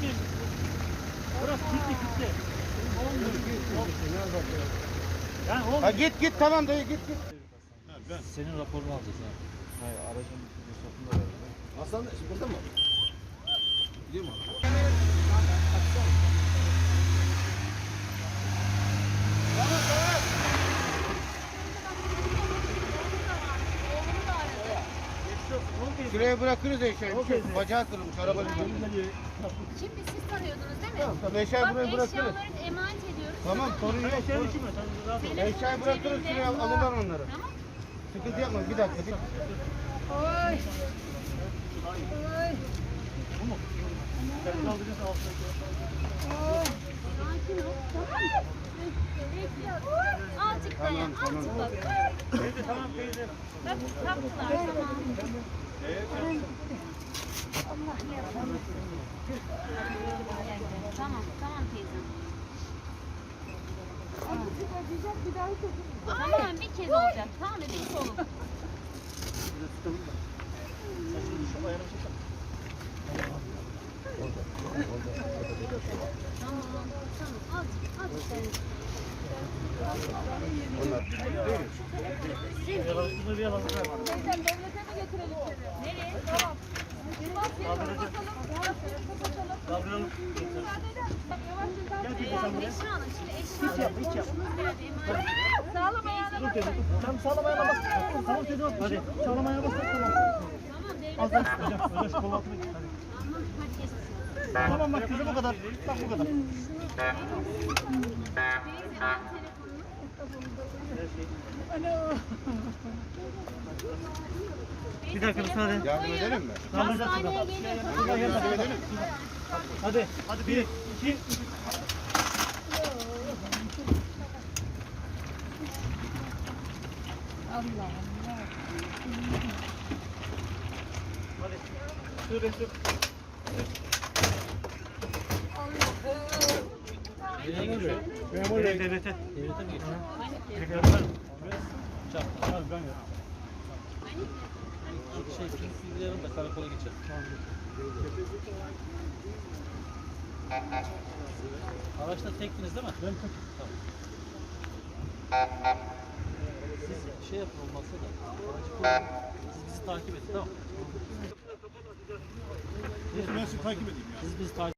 kilitli. Burası kilitli kilitli. Yani olmuyor. Ha git git tamam dayı git git. Ben. Senin raporunu alacağız ha. Hayır aracın ruhsatını da verdim. Aslan burada mı? Gidiyor mu? Şuraya bırakırız şey yok. Bacağı kırılmış arabanın. Şimdi siz tanıyordunuz değil mi? Tamam tamam eşyayı Bak buraya bırakırız. eşyaları emanet ediyoruz. Tamam sorun yok. sorun- Telefonun Eşyayı bırakırız şuraya alırlar onları. Tamam. Sıkıntı yapma bir dakika. Bir... Sakin ol. Tamam. Azıcık dayan. Tamam, Azıcık tamam. bak. Bak kaptılar tamam. Tamam, tamam teyzem. Tamam bir kez olacak. Tamam? Bir soluk. Tamam, tamam. Azıcık, azıcık. Teyzem devlete mi getirelim seni? Nereye? Tamam. Yılmaz seni kapatalım. Kapatalım. Kapatalım. Müsaade eder misin? Bak yavaşça sen. Ee, Esra Hanım şimdi eşyaları komşunuz geldi emanet. Sağlam ayağına bak. Tamam sağlam ayağına bas. Tamam teyze hadi. Sağlam ayağına bas. Tamam. Az daha hocam. Hocam şu kol altına git. Hadi. Tamam bak kızım bu kadar. Bak bu kadar. Teyze ben telefonunu. Bir dakika müsaade. Yardım edelim mi? Hastaneye mı? Yardım edelim. Hadi. Hadi bir, iki, üç. Hadi. Sür sür. Nereye geçiyor? Memur bey. Devlete. Devlete mi geçiyor? Devlete. Çak. Abi ben ya. Şey, kim bilgilerim de karakola geçer. Araçta tektiniz değil mi? Ben tek. Tamam. Siz şey yapın olmazsa da aracı kullanın. Siz bizi takip edin tamam mı? Ben sizi takip edeyim ya. Siz bizi takip